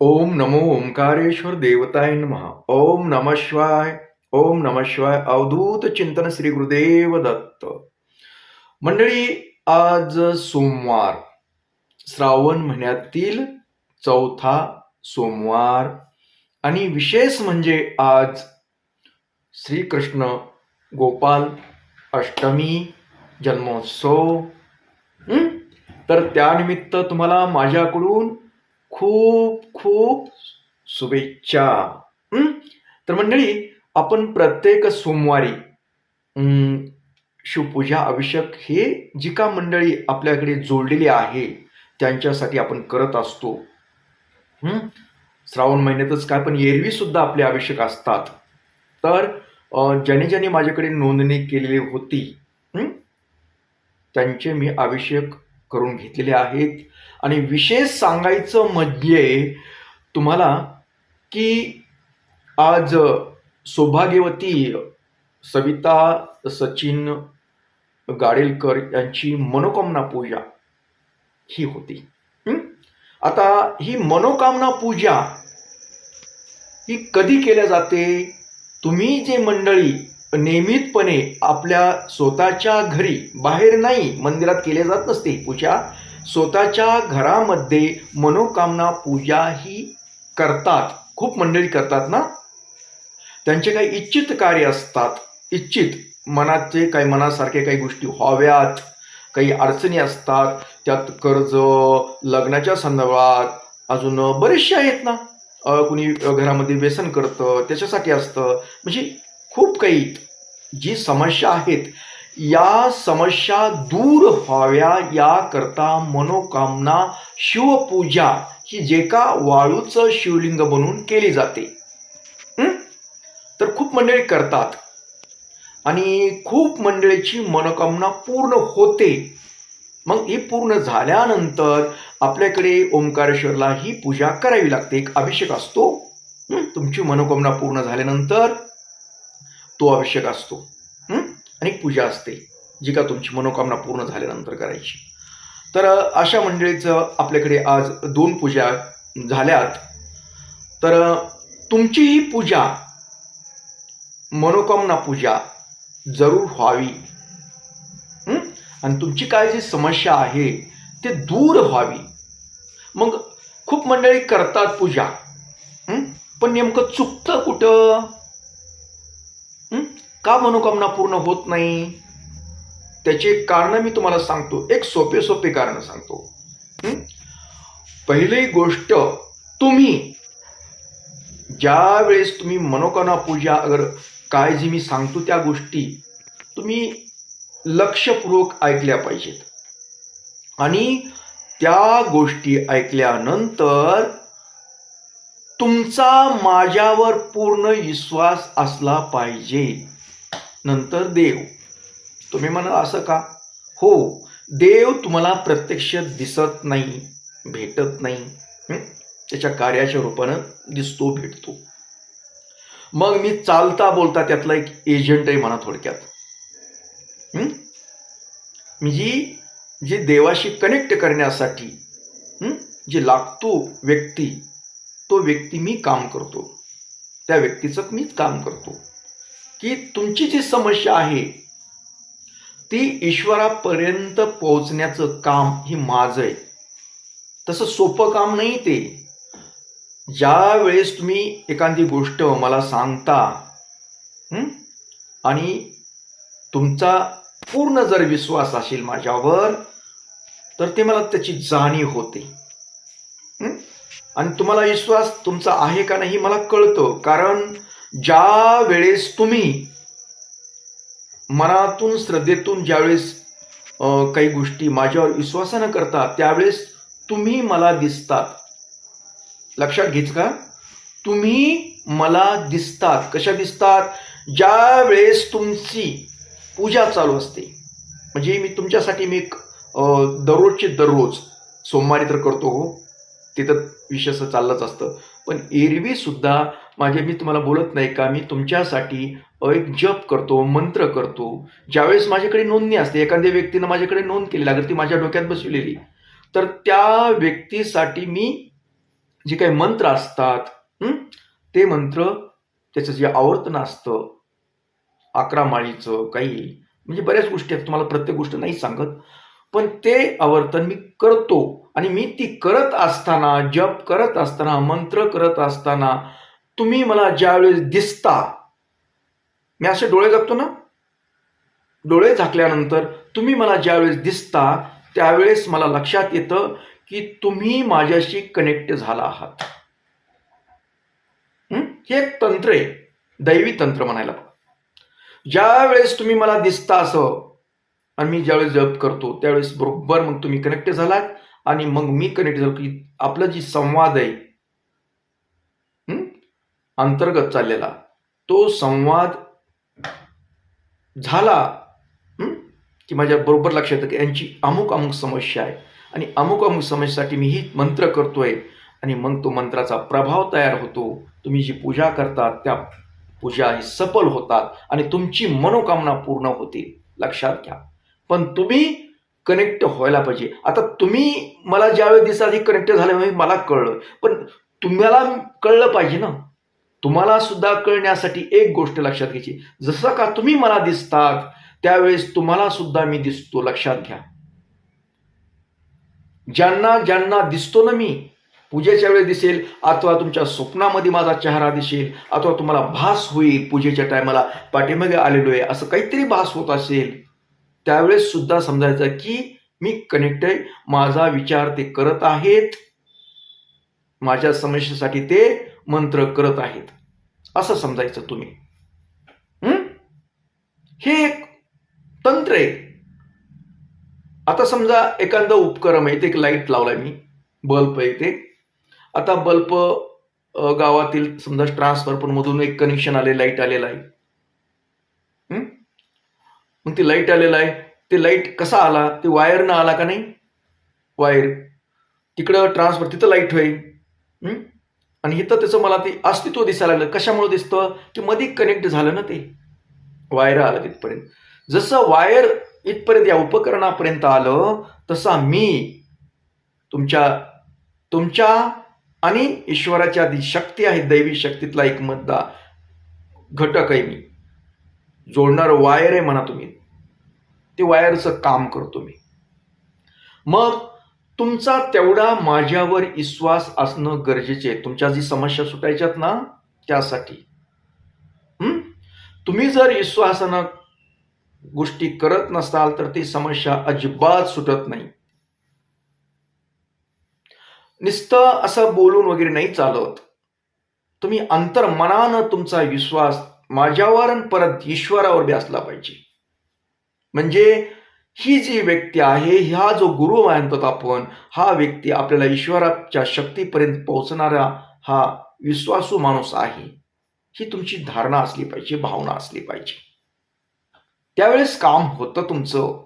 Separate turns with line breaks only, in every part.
ओम नमो ओंकारेश्वर देवताय महा ओम नम शिवाय ओम नम शिवाय अवधूत चिंतन श्री गुरुदेव दत्त। मंडळी आज सोमवार श्रावण महिन्यातील चौथा सोमवार आणि विशेष म्हणजे आज श्रीकृष्ण गोपाल अष्टमी जन्मोत्सव तर त्यानिमित्त तुम्हाला माझ्याकडून खूप खूप शुभेच्छा. तर मंडळी आपण प्रत्येक सोमवारी शिवपूजा अभिषेक हे जी का मंडळी आपल्याकडे जोडलेली आहे त्यांच्यासाठी आपण करत असतो. श्रावण महिन्यातच काय पण एरवी सुद्धा आपले अभिषेक असतात. तर ज्याने ज्याने माझ्याकडे नोंदणी केलेली होती त्यांचे मी अभिषेक करून घेतलेले आहेत. आणि विशेष सांगायचं म्हणजे तुम्हाला की आज सौभाग्यवती सविता सचिन गाडेलकर यांची मनोकामना पूजा ही होती. आता ही मनोकामना पूजा ही कधी केल्या जाते? तुम्ही जे मंडळी नियमितपणे आपल्या स्वतःच्या घरी बाहेर नाही मंदिरात केले जात नसते. पूजा स्वतःच्या घरामध्ये मनोकामना पूजा ही करतात. खूप मंडळी करतात ना? त्यांचे काही इच्छित कार्य असतात. इच्छित मनाचे काही मनासारखे काही गोष्टी व्हाव्यात. काही अडचणी असतात. त्यात कर्ज लग्नाच्या संदर्भात अजून बरेचसे आहेत ना? कुणी घरामध्ये व्यसन करतं त्याच्यासाठी असतं. म्हणजे खूप काही जी समस्या आहेत या समस्या दूर व्हाव्या याकरता मनोकामना शिवपूजा ही जे का वाळूचं शिवलिंग बनवून केली जाते. तर खूप मंडळी करतात. आणि खूप मंडळीची मनोकामना पूर्ण होते. मग ही पूर्ण झाल्यानंतर आपल्याकडे ओंकारेश्वरला ही पूजा करावी लागते. एक अभिषेक असतो. तुमची मनोकामना पूर्ण झाल्यानंतर तो अभिषेक असतो. आणि पूजा असते जी का तुमची मनोकामना पूर्ण झाल्यानंतर करायची. तर अशा मंडळीचं आपल्याकडे आज दोन पूजा झाल्यात. तर तुमची ही पूजा मनोकामना पूजा जरूर व्हावी. आणि तुमची काय जी समस्या आहे ते दूर व्हावी. मग खूप मंडळी करतात पूजा. पण नेमकं चुकतं कुठं? का मनोकामना पूर्ण होत नाही? त्याचे कारण मी तुम्हाला सांगतो. एक सोपे सोपे कारण सांगतो. पहिली गोष्ट तुम्ही ज्या वेळेस तुम्ही मनोकामना पूजा अगर काय जी मी सांगतो त्या गोष्टी तुम्ही लक्षपूर्वक ऐकल्या पाहिजेत. आणि त्या गोष्टी ऐकल्यानंतर तुमचा माझ्यावर पूर्ण विश्वास असला पाहिजे. नंतर देव. तुम्ही म्हणाल असं का? हो देव तुम्हाला प्रत्यक्ष दिसत नाही भेटत नाही. त्याच्या कार्याच्या रूपानं दिसतो भेटतो. मग मी चालता बोलता त्यातला एक एजंट आहे म्हणा थोडक्यात. मी जी जे देवाशी कनेक्ट करण्यासाठी जे लागतो व्यक्ती तो व्यक्ती मी काम करतो. त्या व्यक्तीचं मीच काम करतो. की तुमची जी समस्या आहे ती ईश्वरापर्यंत पोहोचण्याचं काम ही माझं आहे. तसं सोपं काम नाही ते. ज्या वेळेस तुम्ही एखादी गोष्ट मला सांगता आणि तुमचा पूर्ण जर विश्वास असेल माझ्यावर तर ते मला त्याची जाणीव होते. आणि तुम्हाला विश्वास तुमचा आहे का नाही मला कळतं. कारण ज्या वेळेस तुम्ही मनातून श्रद्धेतून ज्यावेळेस काही गोष्टी माझ्यावर विश्वासानं करता त्यावेळेस तुम्ही मला दिसतात. लक्षात घेच का? तुम्ही मला दिसतात. कशा दिसतात? ज्या वेळेस तुमची पूजा चालू असते. म्हणजे मी तुमच्यासाठी मी एक दररोजचे दररोज सोमवारी तर करतो हो. ते तर विशेष चाललंच असतं. पण एरवी सुद्धा माझे मी तुम्हाला बोलत नाही का? मी तुमच्यासाठी एक जप करतो मंत्र करतो. ज्यावेळेस माझ्याकडे नोंदणी असते एखाद्या व्यक्तीनं माझ्याकडे नोंद केलेली अगर ती माझ्या डोक्यात बसवलेली तर त्या व्यक्तीसाठी मी जे काही मंत्र असतात ते मंत्र त्याचं जे आवर्तन असतं अकरा माळीचं काही म्हणजे बऱ्याच गोष्टी आहेत तुम्हाला प्रत्येक गोष्ट नाही सांगत पण ते आवर्तन मी करतो. आणि मी ती करत असताना जप करत असताना मंत्र करत असताना तुम्ही मला ज्यावेळेस दिसता मी असे डोळे झाकतो ना? डोळे झाकल्यानंतर तुम्ही मला ज्यावेळेस दिसता त्यावेळेस मला लक्षात येतं की तुम्ही माझ्याशी कनेक्ट झाला आहात. हे? एक तंत्र आहे. दैवी तंत्र म्हणायला ज्या वेळेस तुम्ही मला दिसता असं आणि मी ज्यावेळेस जप करतो त्यावेळेस बरोबर मग तुम्ही कनेक्ट झालात आणि मग मी कनेक्ट झालो की आपला जी संवाद आहे अंतर्गत चाललेला. तो संवाद झाला की माझ्या बरोबर लक्षात येतं की यांची अमुक अमुक समस्या आहे. आणि अमुक अमुक समस्येसाठी मी ही मंत्र करतोय. आणि मग तो मंत्राचा प्रभाव तयार होतो. तुम्ही जी पूजा करतात त्या पूजा ही सफल होतात आणि तुमची मनोकामना पूर्ण होतील. लक्षात घ्या. पण तुम्ही कनेक्ट व्हायला पाहिजे. आता तुम्ही मला ज्यावेळी दिसा कनेक्ट झाल्यामुळे मला कळलं. पण तुम्हाला कळलं पाहिजे ना? तुम्हाला सुद्धा कळण्यासाठी एक गोष्ट लक्षात घ्यायची. जसं का तुम्ही मला दिसतात त्यावेळेस तुम्हाला सुद्धा मी दिसतो. लक्षात घ्या. ज्यांना ज्यांना दिसतो ना मी पूजेच्या वेळेस दिसेल अथवा तुमच्या स्वप्नामध्ये माझा चेहरा दिसेल अथवा तुम्हाला भास होईल पूजेच्या टायमाला पाठीमागे आलेलो आहे असं काहीतरी भास होत असेल त्यावेळेस सुद्धा समजायचं की मी कनेक्ट आहे माझा विचार ते करत आहेत. माझ्या समस्येसाठी ते मंत्र करत आहेत. असं समजायचं तुम्ही. हे? एक तंत्र आहे. आता समजा एखादं उपकरण आहे ते एक लाइट लावलाय मी. बल्ब आहे ते. आता बल्ब गावातील समजा ट्रान्सफॉर्मर मधून एक कनेक्शन आले लाइट आलेलं आहे. मग ती लाइट आलेलं आहे. ते लाइट कसा आला? ते वायरनं आला का नाही? वायर तिकडं ट्रान्सफर तिथं लाइट होईल. आणि इथं त्याचं मला ते अस्तित्व दिसायला लागलं. कशामुळे दिसतं? की मध्ये कनेक्ट झालं ना ते. वायर आलं तिथपर्यंत. जसं वायर इथपर्यंत या उपकरणापर्यंत आलं तसा मी तुमच्या तुमच्या आणि ईश्वराच्या जी शक्ती आहे दैवी शक्तीतला एक मतदा घटक आहे मी. जोडणार वायर आहे म्हणा तुम्ही. ते वायरचं काम करतो मी. मग तुमचा तेवढा माझ्यावर विश्वास असणं गरजेचे आहे. तुमच्या जी समस्या सुटायच्यात ना त्यासाठी. तुम्ही जर विश्वासानं गोष्टी करत नसाल तर ती समस्या अजिबात सुटत नाही. नुसतं असं बोलून वगैरे नाही चालत. तुम्ही अंतर्मनानं तुमचा विश्वास माझ्यावर परत ईश्वरावर बी असला पाहिजे. म्हणजे ही जी व्यक्ती आहे हा जो गुरु मानतात आपण हा व्यक्ती आपल्याला ईश्वराच्या शक्तीपर्यंत पोहोचणारा हा विश्वासू माणूस आहे. ही तुमची धारणा असली पाहिजे भावना असली पाहिजे. त्यावेळेस काम होतं तुमचं.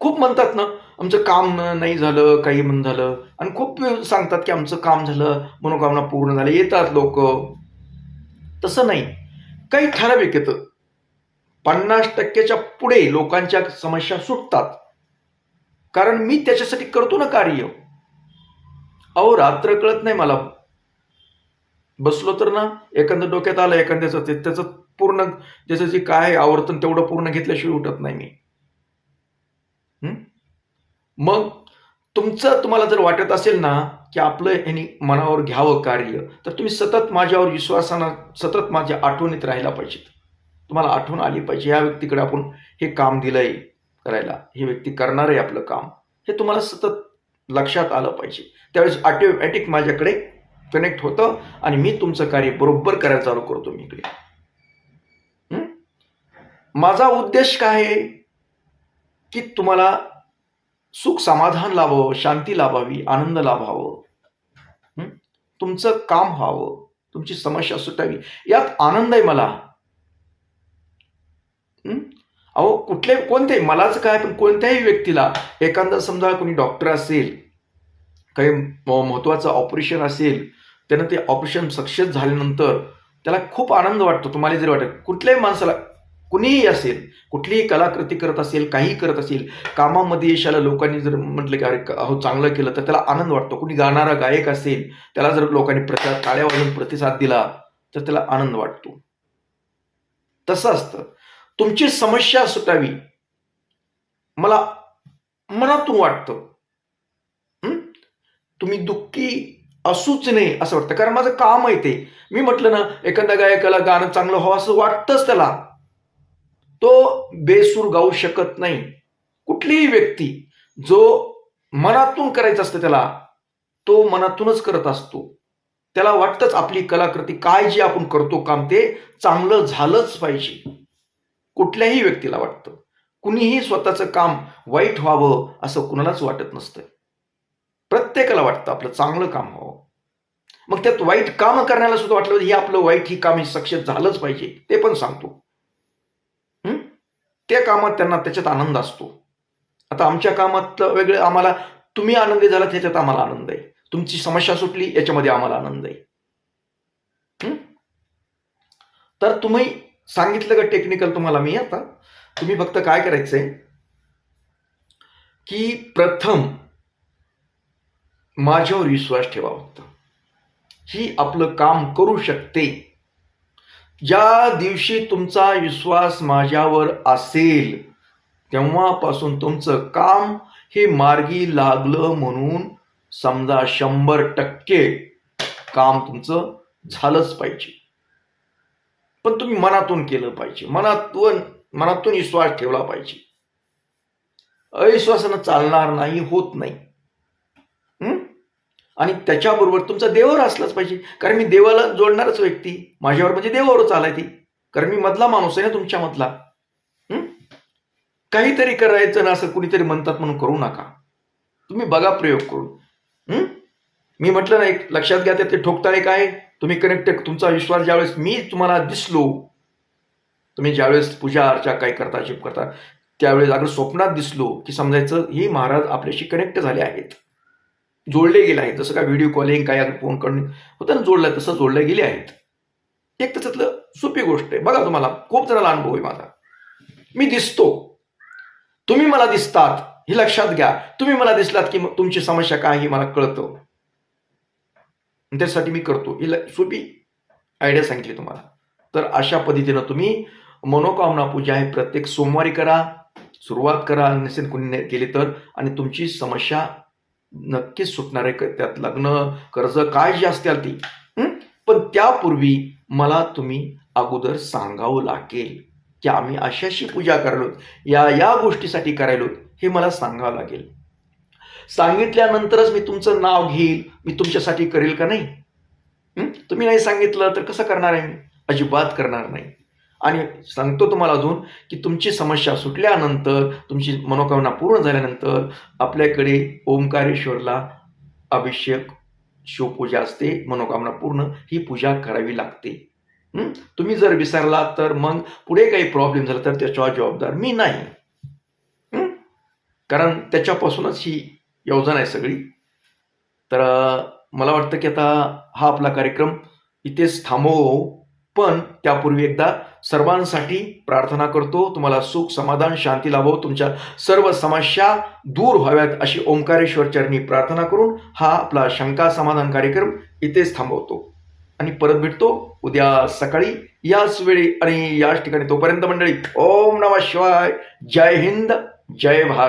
खूप म्हणतात ना आमचं काम नाही झालं काही म्हण झालं. आणि खूप सांगतात की आमचं काम झालं मनोकामना पूर्ण झालं येतात लोक. तसं नाही. काही ठराविक येतं. पन्नास टक्क्याच्या पुढे लोकांच्या समस्या सुटतात. कारण मी त्याच्यासाठी करतो ना कार्य. अहो रात्र कळत नाही मला. बसलो तर ना एखाद्या डोक्यात आलं एखाद्याचं ते त्याचं पूर्ण त्याचं जे काय आहे आवर्तन तेवढं पूर्ण घेतल्याशिवाय उठत नाही मी. मग तुमचं तुम्हाला जर वाटत असेल ना की आपलं यांनी मनावर घ्यावं कार्य तर तुम्ही सतत माझ्यावर विश्वासानं सतत माझ्या आठवणीत राहायला पाहिजेत. तुम्हाला आठवण आली पाहिजे ह्या व्यक्तीकडे आपण हे काम दिलंय करायला ही व्यक्ती करणार आहे आपलं काम हे तुम्हाला सतत लक्षात आलं पाहिजे. त्यावेळेस ऑटोमॅटिक माझ्याकडे कनेक्ट होतं आणि मी तुमचं कार्य बरोबर करायला चालू करतो मी इकडे. माझा उद्देश काय आहे? की तुम्हाला सुख समाधान लाभावं शांती लाभावी आनंद लाभावं. तुमचं काम व्हावं तुमची समस्या सुटावी. यात आनंद आहे मला. अहो कुठले कोणते? मलाच काय पण कोणत्याही व्यक्तीला एखादा समजा कोणी डॉक्टर असेल काही म- महत्वाचं ऑपरेशन असेल त्यानं ते ऑपरेशन सक्सेस झाल्यानंतर त्याला खूप आनंद वाटतो तुम्हाला जरी वाटत कुठल्याही माणसाला कुणीही असेल कुठलीही कलाकृती करत असेल काही करत असेल कामामध्ये यशाला लोकांनी जर म्हटलं की अरे अहो चांगलं केलं तर त्याला आनंद वाटतो. कुणी गाणारा गायक असेल त्याला जर लोकांनी प्रचार टाळ्या वाजून प्रतिसाद दिला तर त्याला आनंद वाटतो. तसं असतं. तुमची समस्या सुटावी. मला मनातून वाटतं. तुम्ही दुःखी असूच नाही असं वाटतं. कारण माझं काम आहे ते. मी म्हटलं ना एखाद्या गायकाला गाणं चांगलं हवं असं वाटतंच त्याला. तो बेसूर गाऊ शकत नाही. कुठलीही व्यक्ती जो मनातून करायचं असतं त्याला तो मनातूनच करत असतो. त्याला वाटतंच आपली कलाकृती काय जे आपण करतो काम ते चांगलं झालंच पाहिजे. कुठल्याही व्यक्तीला वाटतं. कुणीही स्वतःचं काम वाईट व्हावं असं कुणालाच वाटत नसतं प्रत्येकाला वाटतं आपलं चांगलं काम व्हावं. मग त्यात वाईट काम करण्याला सुद्धा वाटलं हे आपलं वाईट ही काम हे सक्षम झालंच पाहिजे ते पण सांगतो. त्या कामात त्यांना त्याच्यात आनंद असतो. आता आमच्या कामात वेगळं आम्हाला तुम्ही आनंदी झाला त्याच्यात आम्हाला आनंद आहे. तुमची समस्या सुटली याच्यामध्ये आम्हाला आनंद आहे. तर तुम्ही सांगितलं का टेक्निकल तुम्हाला मी आता? तुम्ही फक्त काय करायचंय? की प्रथम माझ्यावर विश्वास ठेवा फक्त. ही आपलं काम करू शकते. ज्या दिवशी तुमचा विश्वास माझ्यावर असेल तेव्हापासून तुमचं काम हे मार्गी लागलं म्हणून समजा शंभर टक्के काम तुमचं झालंच पाहिजे. पण तुम्ही मनातून केलं पाहिजे. मनातून मनातून विश्वास ठेवला पाहिजे. अविश्वासानं चालणार नाही होत नाही. आणि त्याच्याबरोबर तुमचा देवावर असलाच पाहिजे. कारण मी देवाला जोडणारच व्यक्ती. माझ्यावर म्हणजे देवावरच आलाय ती. कारण मी मधला माणूस आहे ना तुमच्या मधला. काहीतरी करायचं ना असं कुणीतरी म्हणतात म्हणून करू नका. तुम्ही बघा प्रयोग करून. मी म्हटलं ना एक लक्षात घ्या ते ठोकताळे काय? तुम्ही कनेक्ट तुमचा विश्वास ज्यावेळेस मी तुम्हाला दिसलो तुम्ही ज्यावेळेस पूजा अर्चा काय करता शिप करता त्यावेळेस अगर स्वप्नात दिसलो की समजायचं हे महाराज आपल्याशी कनेक्ट झाले आहेत. जोडले गेले आहेत. जसं काय व्हिडिओ कॉलिंग काय अगर फोन करणे होतं ना जोडलं तसं जोडले गेले आहेत. एक त्याच्यातलं सोपी गोष्ट आहे. बघा तुम्हाला खूप जणांना अनुभव आहे माझा. मी दिसतो. तुम्ही मला दिसतात हे लक्षात घ्या. तुम्ही मला दिसलात की मग तुमची समस्या काय ही मला कळतं. त्यासाठी मी करतो. ही ल- सोपी आयडिया सांगितली तुम्हाला. तर अशा पद्धतीनं तुम्ही मनोकामना पूजा आहे प्रत्येक सोमवारी करा सुरुवात करा नसेल कुणी केली तर आणि तुमची समस्या नक्कीच सुटणार आहे. क- त्यात लग्न कर्ज काय जी असतील ती. पण त्यापूर्वी मला तुम्ही अगोदर सांगावं लागेल की आम्ही अशी अशी पूजा करायलो. या या गोष्टीसाठी करायलो हे मला सांगावं लागेल. सांगितल्यानंतरच मी तुमचं नाव घेईल मी तुमच्यासाठी करेल का नाही? तुम्ही नाही सांगितलं तर कसं करणार आहे मी? अजिबात करणार नाही. आणि सांगतो तुम्हाला अजून की तुमची समस्या सुटल्यानंतर तुमची मनोकामना पूर्ण झाल्यानंतर आपल्याकडे ओंकारेश्वरला अभिषेक शिवपूजा असते मनोकामना पूर्ण ही पूजा करावी लागते. तुम्ही जर विसरला तर मग पुढे काही प्रॉब्लेम झाला तर त्याच्यावर जबाबदार मी नाही. कारण त्याच्यापासूनच ही योजना आहे सगळी. तर मला वाटतं की आता हा आपला कार्यक्रम इथेच थांबवू. पण त्यापूर्वी एकदा सर्वांसाठी प्रार्थना करतो तुम्हाला सुख समाधान शांती लाभो. तुमच्या सर्व समस्या दूर व्हाव्यात अशी ओंकारेश्वर चरणी प्रार्थना करून हा आपला शंका समाधान कार्यक्रम इथेच थांबवतो. आणि परत भेटतो उद्या सकाळी याच वेळी आणि याच ठिकाणी तोपर्यंत मंडळी ओम नमः शिवाय. जय हिंद जय भारत.